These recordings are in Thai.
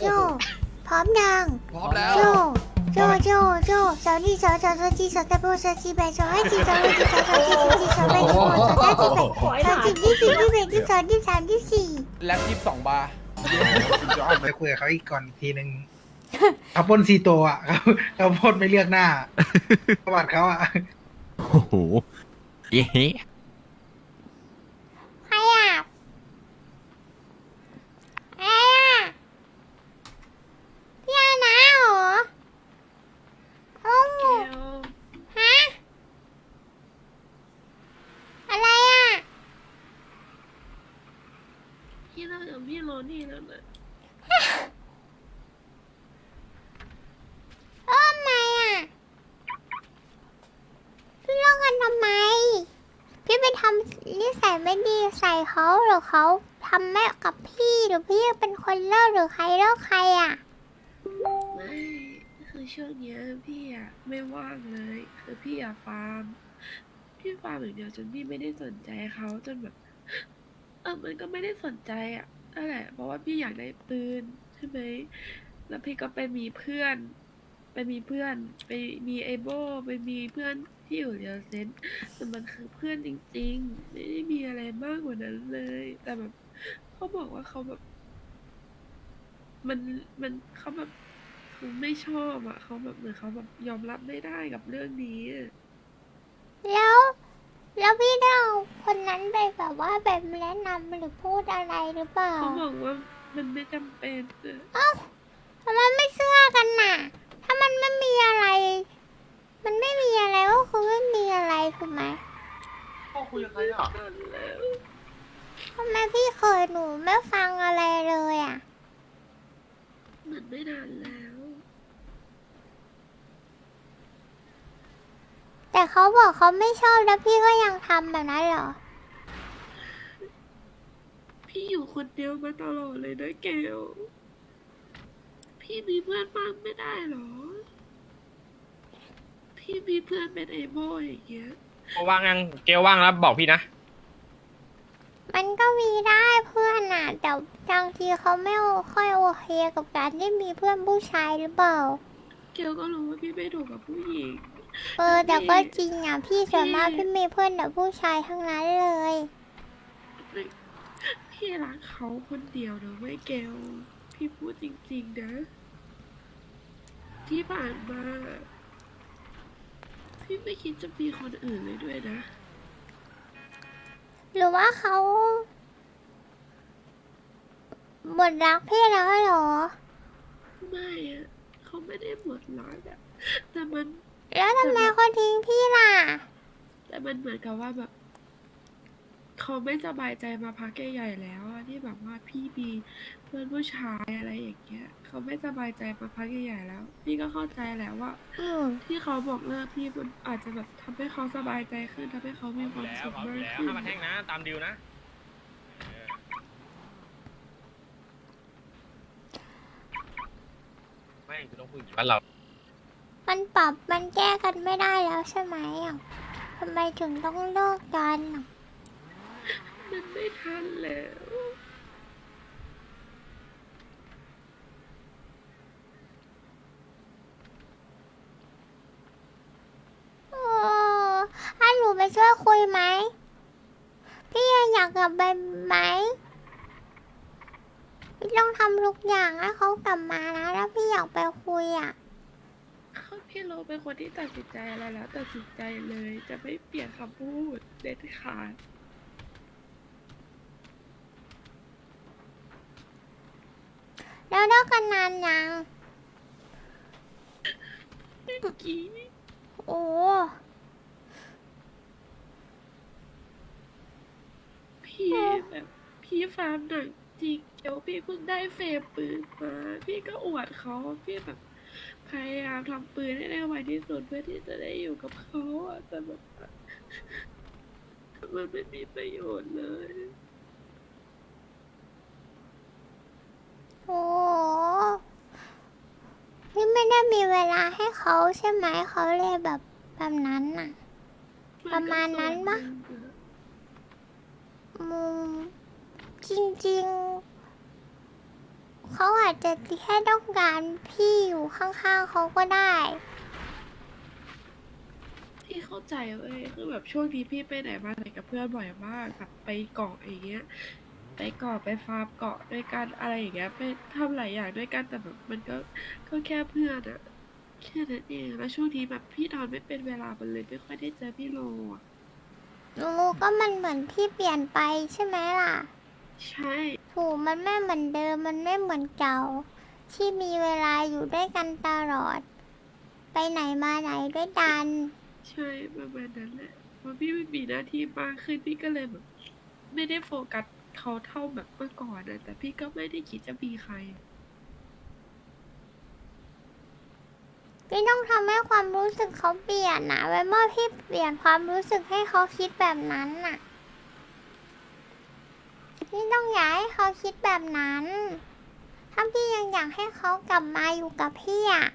โจ พร้อมยังพร้อมแล้ว โจ โจ โจ โจสาวนี่สาวสาวสาวจีสาวตะโบสาวจีแบสาวไอจีสาวไอจีสาวสาวจีสาวจีสาวแบสาวสาวจีแบสาวจีที่สี่ที่แบที่สองที่สามที่สี่แล็บยี่สิบสองบาร์จะออกไปคุยกับเขาอีกก่อนอีกทีหนึ่งเขาปล้นซีโตอะเขาเขาปล้นไม่เลือกหน้าประวัติเขาอะ โอ้โหเย้ ใครอะใครอะพี่อานาเหรอโอ้โหฮะ อะไรอะ พี่ เลิกกับพี่โรนี่แล้วนะเออทำไมอะ พี่เลิกกันทำไม พี่ไปทำนิสัยไม่ดีใส่เขาหรือเขาทำแม่กับพี่หรือพี่เป็นคนเลิกหรือใครเลิกใครอะ ไม่คือช่วงเนี้ยพี่อะไม่ว่างเลย คือพี่อะฟาร์มพี่ฟาร์มอย่างเดียวจนพี่ไม่ได้สนใจเขาจนแบบ เออมันก็ไม่ได้สนใจอะ นั่นแหละเพราะว่าพี่อยากได้ปืนใช่ไหมแล้วพี่ก็ไปมีเพื่อน ไปมีเพื่อน ไปมีไอโบไปมีเพื่อนที่อยู่เรียวเซนแต่มันคือเพื่อนจริง ๆ ไม่ได้มีอะไรมากกว่านั้นเลย แต่แบบเขาบอกว่าเขาแบบ มันมันเขาแบบเขไม่ชอบอะเขาแบบเหมือนเขาแบบยอมรับไม่ได้กับเรื่องนี้ แล้ว แล้วพี่ได้เอาคนนั้นไปแบบว่าแบบแนะนำหรือพูดอะไรหรือเปล่าเขาบอกว่ามันไม่จำเป็นอะเอ้าทำไมไม่เชื่อกันน่ะ ถ้ามันไม่มีอะไร มันไม่มีอะไรก็คือไม่มีอะไรถูกไหมพ่อคุยกับใครอะนั่นแล้วทำไมพี่เคยหนูไม่ฟังอะไรเลยอะ มันไม่นานแล้ว แต่เขาบอกเขาไม่ชอบแล้วพี่ก็ยังทำแบบนั้นเหรอ พี่อยู่คนเดียวมาตลอดเลยนะเกลพี่มีเพื่อนบ้างไม่ได้หรอ พี่มีเพื่อนเป็นไอโบอย่างเงี้ย ว่างยังเกลว่างแล้วบอกพี่นะ มันก็มีได้เพื่อนน่ะ แต่บางทีเขาไม่ค่อยโอเคกับการที่มีเพื่อนผู้ชายหรือเปล่า เกลก็รู้ว่าพี่ไม่ถูกกับผู้หญิง เออแต่ก็จริงอะพี่ส่วนมากพี่มีเพื่อนแต่ผู้ชายทั้งนั้นเลยพี่รักเขาคนเดียวนะไม่เกลพี่พูดจริงๆนะที่ผ่านมา พี่ไม่คิดจะมีคนอื่นเลยด้วยนะ หรือว่าเขาหมดรักพี่แล้วเหรอ ไม่อะเขาไม่ได้หมดรักอะแต่มัน แล้วทำไมเขาทิ้งพี่ล่ะ แต่มันเหมือนกับว่าแบบเขาไม่สบายใจมาพักใหญ่ๆแล้วอะที่แบบว่าพี่มีเพื่อนผู้ชายอะไรอย่างเงี้ยเขาไม่สบายใจมาพักใหญ่ๆแล้ว พี่ก็เข้าใจแหละว่า อืมที่เขาบอกเลิกพี่มันอาจจะแบบทำให้เขาสบายใจขึ้นทำให้เขามีความแล้วสุขพร้อมอมายู่กแล้วขึ้นห้ามมาแท่งนะตามดิวนะเออไม่คือต้องพูดอย่างนี้บ้านเรา มันปรับมันแก้กันไม่ได้แล้วใช่ไหมอะทำไมถึงต้องเลิกกันอะมันไม่ทันแล้ว โอ้ให้หนูไปช่วยคุยไหม พี่ยังอยากกลับไปไหมพี่ต้องทำทุกอย่างให้เขากลับมานะ แล้วพี่อยากไปคุยอะเขา พี่โรเป็นคนที่ตัดสินใจอะไรแล้วตัดสินใจเลย จะไม่เปลี่ยนคำพูดเด็ดขาดแล้วเลิกกันนานยัง เมื่อกี้โอ้ พี่แบบพี่ฟาร์มหนังจริงเดี๋ยวพี่เพิ่งได้เฟรมปืนมา พี่ก็อวดเขาพี่แบบ พยายามทำปืนให้ได้ไวที่สุดเพื่อที่จะได้อยู่กับเขาอะแต่แบบมันไม่มีประโยชน์เลยโหพี่ไม่ได้มีเวลาให้เขาใช่ไหมเขาเลยแบบแบบนั้นน่ะ ประมาณนั้นปะอืมจริงๆ เขาอาจจะแค่ต้องการพี่อยู่ข้างๆเขาก็ได้ พี่เข้าใจเว้ยคือแบบช่วงนี้พี่ไปไหนมาไหนกับเพื่อนบ่อยมากแบบไปเกาะอย่างเงี้ย ไปเกาะไปฟาร์มเกาะด้วยกันอะไรอย่างเงี้ยไปทำหลายอย่างด้วยกันแต่แบบมันก็ก็แค่เพื่อนอะแค่นั้นเองแล้วช่วงนี้แบบพี่นอนไม่เป็นเวลามันเลยไม่ค่อยได้เจอพี่โลอะรู้ก็มันเหมือนพี่เปลี่ยนไปใช่ไหมล่ะ ใช่ ถูกมันไม่เหมือนเดิมมันไม่เหมือนเก่า ที่มีเวลาอยู่ด้วยกันตลอด ไปไหนมาไหนด้วยกัน ใช่ประมาณนั้นแหละพอพี่ไม่มีหน้าที่มากขึ้นพี่ก็เลยแบบ ไม่ได้โฟกัสเขาเท่าแบบเมื่อก่อนนะแต่พี่ก็ไม่ได้คิดจะมีใคร พี่ต้องทำให้ความรู้สึกเขาเปลี่ยนนะไว้เมื่อพี่เปลี่ยนความรู้สึกให้เขาคิดแบบนั้นน่ะ พี่ต้องอยากให้เขาคิดแบบนั้น ถ้าพี่ยังอยากให้เขากลับมาอยู่กับพี่อะ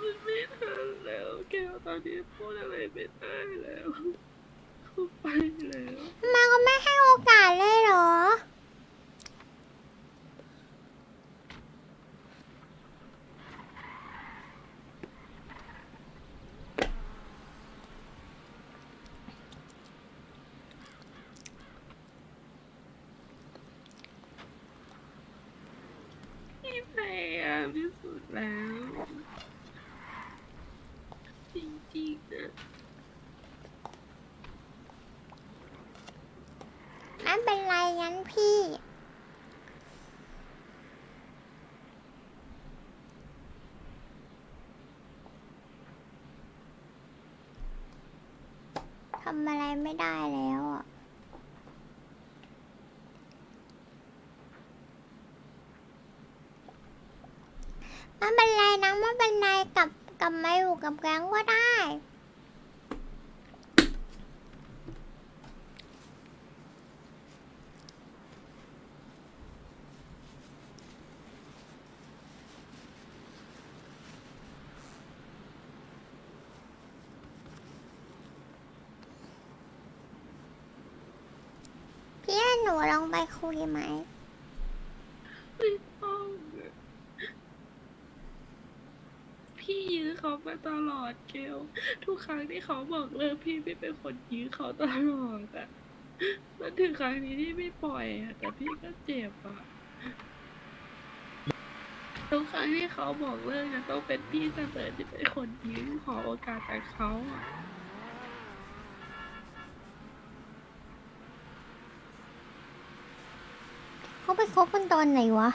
มันไม่ทันแล้วแกวตอนนี้พูดอะไรไม่ได้แล้วเขาไปแล้วมันก็ไม่ให้โอกาสเลยเหรอ พี่พยายาม ที่สุดแล้ว จริงๆนะไม่เป็นไรงั้นพี่ ทำอะไรไม่ได้แล้วอะ ไม่เป็นไรนะไม่เป็นไรกลับกลับมาอยู่ กับแก๊งก็ได้ พี่ให้หนูลองไปคุยไหมต้องอะพี่ยื้อ เขามาตลอดเกล ทุกครั้งที่เขาบอกเลิกพี่ไม่เป็นคนยื้อเขาตลอดอะมันถึงครั้งนี้ที่ไม่ปล่อยอะแต่พี่ก็เจ็บอะทุกครั้งที่เขาบอกเลิกจะต้องเป็นพี่เสมอที่เป็นคนยื้อขอโอกาสจากเขาอะเขาไปคบกันตอนไหนวะ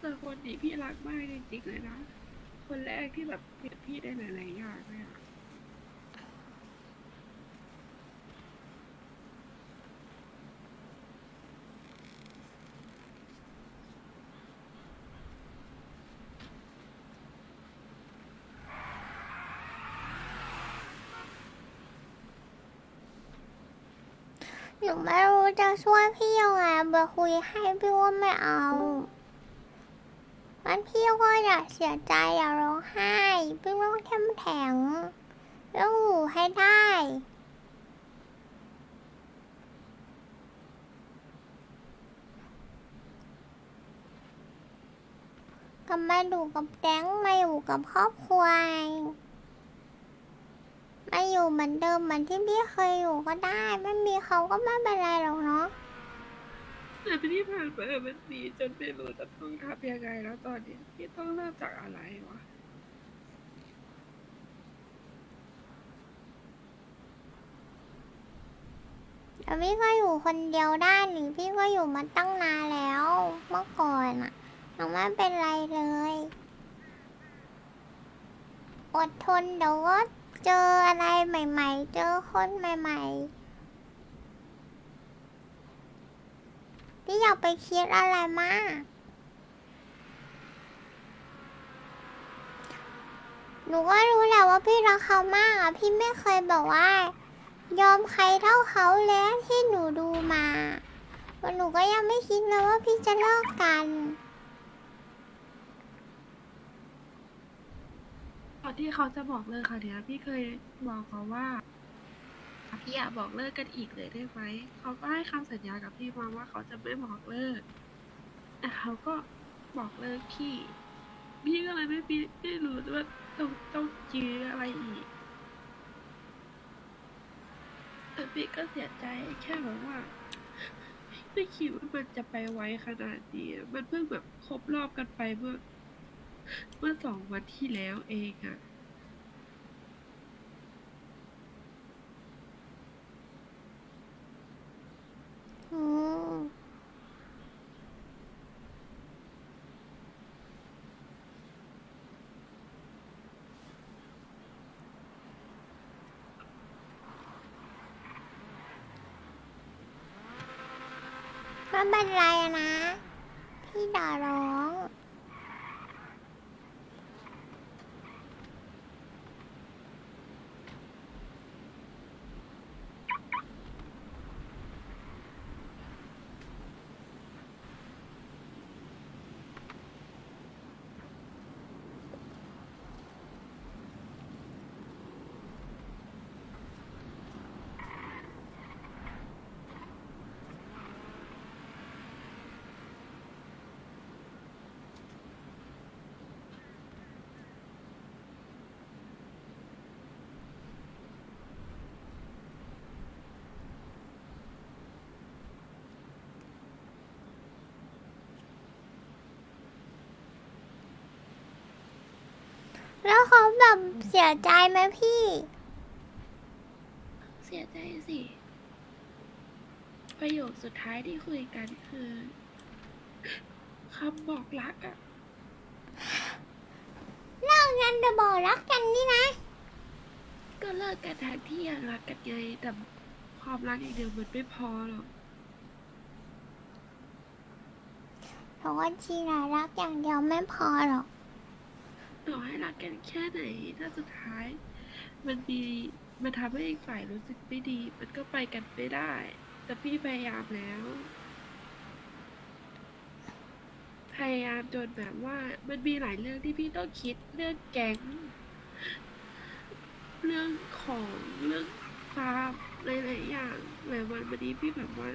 แต่คน นี้พี่รักมากจริงเลยนะ คนแรกที่แบบเปลี่ยนพี่ได้หลายๆอย่างเลยอะหนูไม่รู้จะช่วยพี่ยังไงเบอร์คุยให้พี่ว่าไม่เอา มันพี่ก็อย่าเสียใจอย่าร้องไห้พี่ต้องเข้มแข็งต้องอยู่ให้ได้กลับมาดูกับแก๊งมาอยู่กับครอบครัวมาอยู่เหมือนเดิมเหมือนที่พี่เคยอยู่ก็ได้ ไม่มีเขาก็ไม่เป็นไรหรอกเนาะ แต่ที่ผ่านมามันดีจนไม่รู้จะต้องทำยังไงแล้วตอนนี้พี่ต้องเริ่มจากอะไรวะ แต่พี่ก็อยู่คนเดียวได้หรือพี่ก็อยู่มาตั้งนานแล้ว เมื่อก่อนอะยังไม่เป็นไรเลย อดทนเดี๋ยวก็เจออะไรใหม่ ๆ เจอคนใหม่ ๆ พี่อยากไปคิดอะไรมากหนูก็รู้แหละว่าพี่รักเขามากอะ พี่ไม่เคยบอกว่า ยอมใครเท่าเขาแล้วที่หนูดูมาหนูก็ยังไม่คิดเลยว่าพี่จะเลิกกันก่อนที่เขาจะบอกเลิกค่ะเนี้ยพี่เคยบอกเขาว่า พี่อยากบอกเลิกกันอีกเลยได้ไหมเขาก็ให้คำสัญญากับพี่มาว่าเขาจะไม่บอกเลิกแต่เขาก็บอกเลิกพี่ พี่ก็เลยไม่พี่ไม่รู้ว่าต้องต้องจื้ออะไรอีกแต่พี่ก็เสียใจแค่แบบว่าไม่คิดว่ามันจะไปไวขนาดนี้มันเพิ่งแบบครบรอบกันไปเมื่อ เมื่อสองวันที่แล้วเองอะ อืมไม่ เป็นไรนะ พี่ดาร้อง แล้วเขาแบบเสียใจไหมพี่ เสียใจสิ ประโยคสุดท้ายที่คุยกันคือคำบอกรักอะเลิกกันจะบอกรักกันนี่นะ ก็เลิกกันทางที่ยังรักกันไงแต่ความรักอย่างเดียวมันไม่พอหรอกเพราะว่าชีนะรักอย่างเดียวไม่พอหรอก ต่อให้รักกันแค่ไหน ถ้าสุดท้าย มันมีมันทำให้อีกฝ่ายรู้สึกไม่ดี มันก็ไปกันไม่ได้ แต่พี่พยายามแล้ว พยายามจนแบบว่ามันมีหลายเรื่องที่พี่ต้องคิดเรื่องแก๊ง เรื่องของเรื่องความหลายๆอย่างแบบวันวันนี้พี่แบบว่า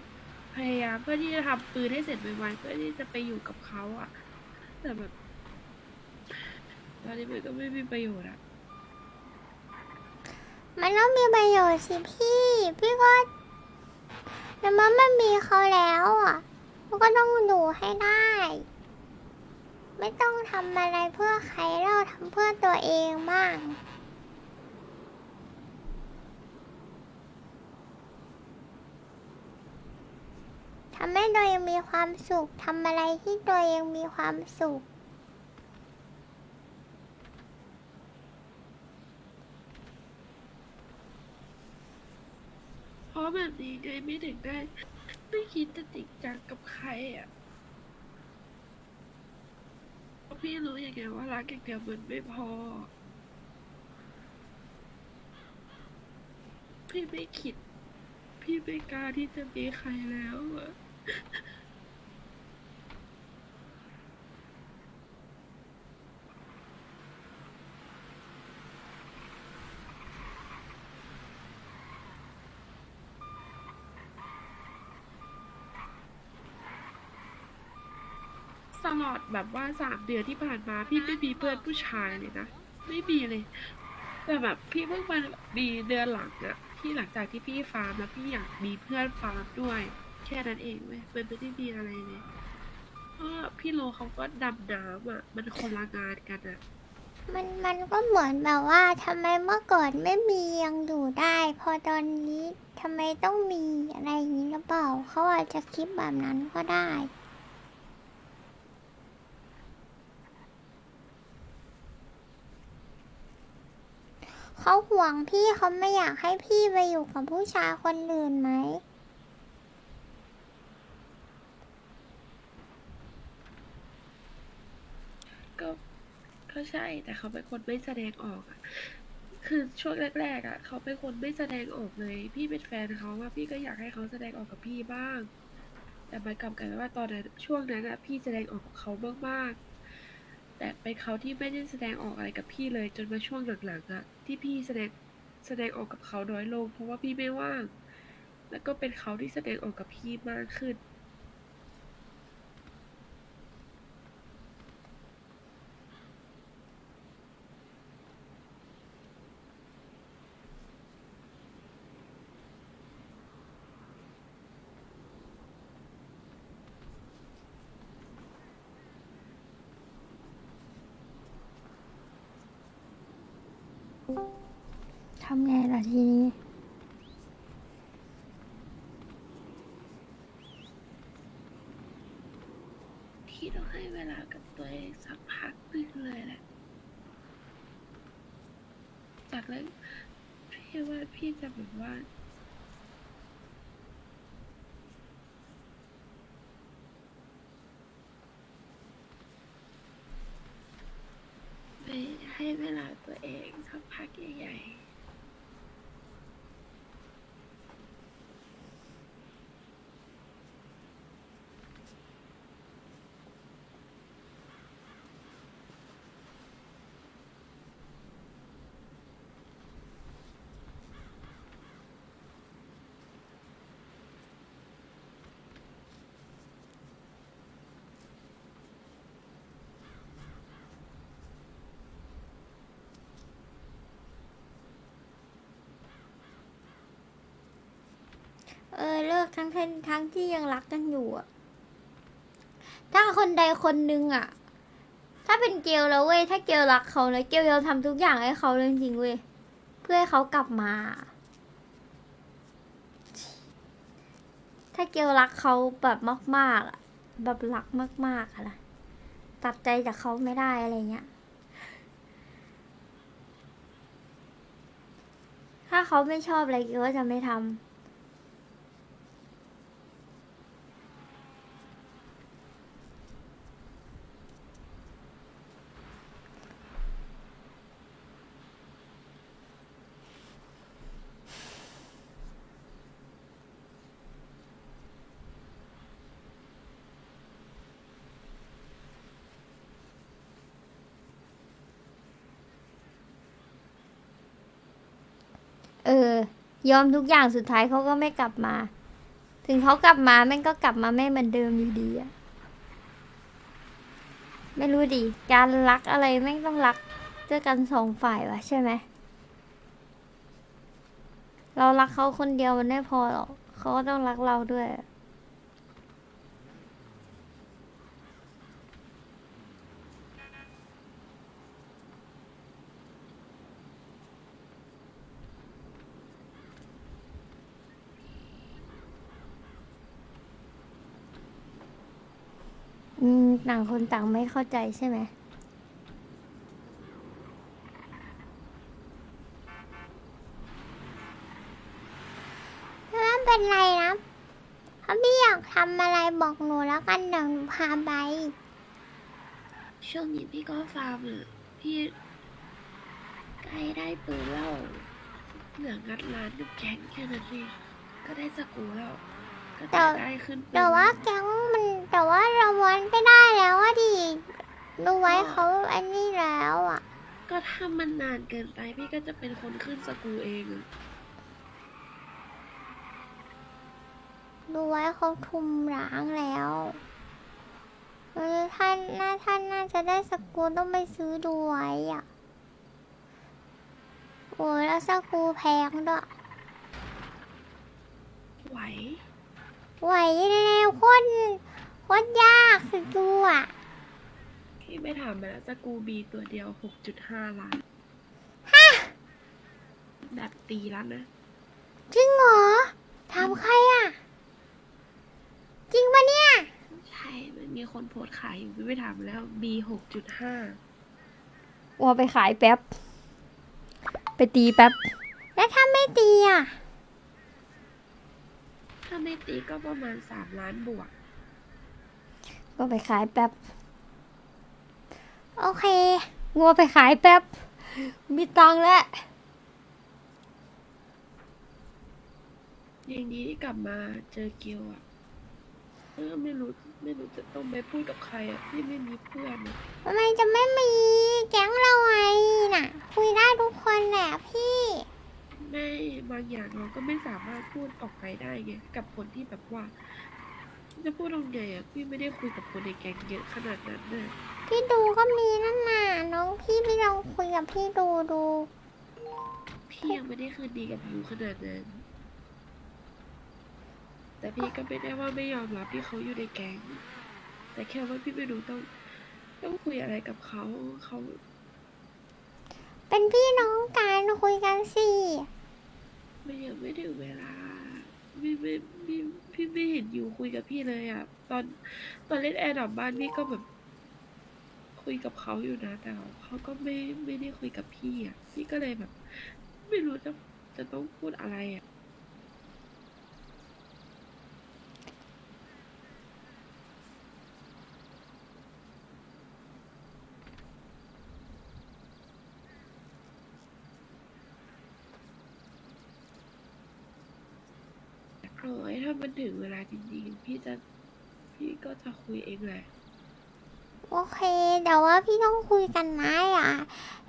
พยายามเพื่อที่จะทำปืนให้เสร็จไวๆเพื่อที่จะไปอยู่กับเขาอะแต่แบบ ตอนนี้มันก็ไม่มีประโยชน์อะมันต้องมีประโยชน์สิพี่ พี่ก็แต่มันไม่มีเขาแล้วอะมันก็ต้องดูให้ได้ ไม่ต้องทำอะไรเพื่อใครเราทำเพื่อตัวเองบ้างทำให้ตัวเองมีความสุขทำอะไรที่ตัวเองมีความสุข ราะแบบนี้ไงไม่ถึงได้ไม่คิดจะจริงจังกับใครอะเพราะพี่รู้ยังไงว่ารักอย่างเดียวมันไม่พอ พี่ไม่คิด พี่ไม่กล้าที่จะมีใครแล้วอะ แบบว่าสามเดือนที่ผ่านมา พี่ไม่มีเพื่อนผู้ชายเลยนะ ไม่มีเลย แต่แบบพี่เพิ่งมามีเดือนหลังอะที่หลังจากที่พี่ฟาร์มแล้วพี่อยากมีเพื่อนฟาร์มด้วย แค่นั้นเองเว้ยมันไม่ได้มีอะไรเลยเพราะพี่โลเขาก็ดำน้ำอะมันคนละงานกันอะมันมันก็เหมือนแบบว่าทำไมเมื่อก่อนไม่มียังอยู่ได้ พอตอนนี้ทำไมต้องมีอะไรอย่างนี้หรือเปล่าเขาอาจจะคิดแบบนั้นก็ได้ เขาห่วงพี่เขาไม่อยากให้พี่ไปอยู่กับผู้ชายคนอื่นไหม ก็ ก็ใช่ แต่เขาเป็นคนไม่แสดงออกอะคือช่วงแรก ๆอะเขาเป็นคนไม่แสดงออกเลย พี่เป็นแฟนเขาว่าพี่ก็อยากให้เขาแสดงออกกับพี่บ้าง แต่มันกลับกลายเป็นว่าตอนนั้นช่วงนั้นอะพี่แสดงออกกับเขามากๆ แต่เป็นเขาที่ไม่ได้แสดงออกอะไรกับพี่เลยจนมาช่วงหลังๆอะที่พี่แสดงแสดงออกกับเขาน้อยลง เพราะว่าพี่ไม่ว่าง แล้วก็เป็นเขาที่แสดงออกกับพี่มากขึ้น ทำไงล่ะ ทีนี้ พี่ต้องให้เวลากับตัวเองสักพักหนึงเลยแหละ จากนั้นพี่ว่าพี่จะแบบว่า ไปให้เวลาตัวเองสักพักใหญ่ๆ เออเลิกทั้งที่ทั้งที่ยังรักกันอยู่อะถ้าคนใดคนหนึ่งอะถ้าเป็นเกลแล้วเว้ยถ้าเกลรักเขาแล้วเกลยอมทำทุกอย่างให้เขาเลยจริงเว้ยเพื่อให้เขากลับมา ถ้าเกลรักเขาแบบมากๆอะแบบรักมากๆอะนะตัดใจจากเขาไม่ได้อะไรเงี้ยถ้าเขาไม่ชอบอะไรเกลก็จะไม่ทำ เออ ยอมทุกอย่างสุดท้ายเขาก็ไม่กลับมา ถึงเขากลับมาแม่งก็กลับมาไม่เหมือนเดิมอยู่ดีอะไม่รู้ดิ การรักอะไรแม่งต้องรักด้วยกันสองฝ่ายวะใช่ไหม เรารักเขาคนเดียวมันไม่พอหรอกเขาก็ต้องรักเราด้วย อืมต่างคนต่างไม่เข้าใจใช่ไหม ไม่เป็นไรนะถ้าพี่อยากทำอะไรบอกหนูแล้วกันเดี๋ยวหนูพาไป ช่วงนี้พี่ก็ฟาร์มอะพี่ใกล้ได้ปืนแล้วเหลืองัดร้านกับแก๊งแค่นั้นเองก็ได้สกรูแล้วก็แต่ จะได้ขึ้นปืนแต่ว่าแก๊งมันแต่ว่า เราวันไม่ได้แล้วอะดิดูไว้เขาอันนี้แล้วอะก็ถ้ามันนานเกินไปพี่ก็จะเป็นคนขึ้นสกรูเองอะดูไว้เขาทุมร้างแล้วเออท่านน่าท่านน่าจะได้สกรูต้องไปซื้อดูไว้อะโอ้ยแล้วสกรูแพงด้วยไหวไหวแล้วโคตรโคตรยากสกรูอะพี่ไม่ถามไปแล้วสกรูบีตัวเดียวหกจุดห้าล้าน แบบตีแล้วนะ จริงเหรอถามใครอะจริงปะเนี่ย ใช่ มันมีคนโพสต์ขายอยู่พี่ไม่ถามแล้ว B หกจุดห้าวัวไปขายแป๊บ ไปตีแป๊บ แล้วถ้าไม่ตีอะถ้าไม่ตีก็ประมาณสามล้านบวก ก็ไปขายแป๊บ โอเค งัวไปขายแป๊บ มีตังค์แล้ว อย่างนี้ที่กลับมาเจอเกียวอะเออไม่รู้ไม่รู้จะต้องไปพูดกับใครอะพี่ไม่มีเพื่อนอะทำไมจะไม่มีแก๊งเราไงน่ะ คุยได้ทุกคนแหละพี่ ไม่บางอย่างเราก็ไม่สามารถพูดออกไปได้ไงกับคนที่แบบว่า จะพูดตรงไงอะพี่ไม่ได้คุยกับคนในแก๊งเยอะขนาดนั้นน่ะพี่ดูก็มีนั่นน่ะน้องพี่พี่ลองคุยกับพี่ดูดูพี่ยังไม่ได้คืนดีกับยูขนาดนั้น แต่พี่ก็ไม่ได้ว่าไม่ยอมรับที่เขาอยู่ในแก๊ง แต่แค่ว่าพี่ไม่รู้ต้องต้องคุยอะไรกับเขาเขา เป็นพี่น้องกันคุยกันสิ ไม่ยังไม่ถึงเวลาพี่ไม่พี่ พี่ไม่เห็นอยู่คุยกับพี่เลยอะ ตอนตอนเล่นแอร์ดรอบ้านพี่ก็แบบ คุยกับเขาอยู่นะแต่เขาก็ไม่ไม่ได้คุยกับพี่อะ พี่ก็เลยแบบ ไม่รู้จะจะต้องพูดอะไรอะ โอ้ย ถ้ามันถึงเวลาจริงๆ พี่จะพี่ก็จะคุยเองแหละ โอเคแต่ว่าพี่ต้องคุยกันนะอย่า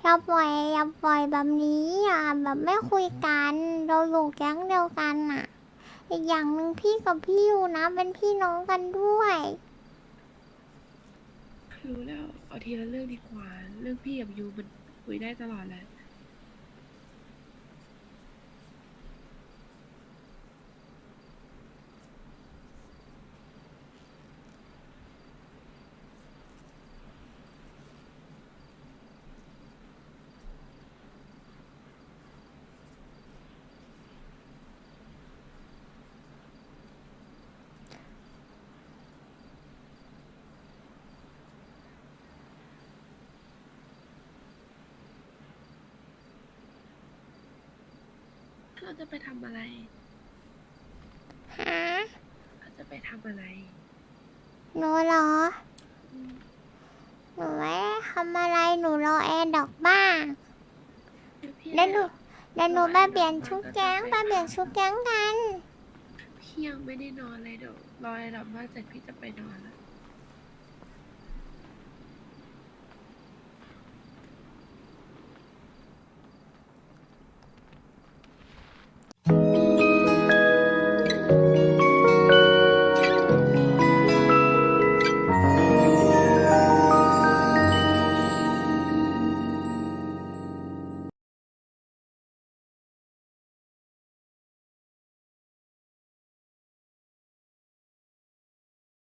อย่าปล่อยอย่าปล่อยแบบนี้อย่าแบบไม่คุยกันเราอยู่แก๊งเดียวกันน่ะอีกอย่างหนึ่งพี่กับพี่อยู่นะ เป็นพี่น้องกันด้วยรู้แล้วเอาทีละเรื่องดีกว่า เรื่องพี่กับยูมันคุยได้ตลอดแหละ เราจะไปทำอะไรฮะเราจะไปทำอะไรหนูเหรอ อืมหนูไม่ได้ทำอะไรหนูรอแอร์ดอกบ้างเดี๋ยวพี่แล้วหนูแล้วหนูไปเปลี่ยนชุดแก๊งไปเปลี่ยนชุดแก๊งกัน พี่ยังไม่ได้นอนเลยเดี๋ยวรอไอ้ดอกบ้านเสร็จพี่จะไปนอนแล้ว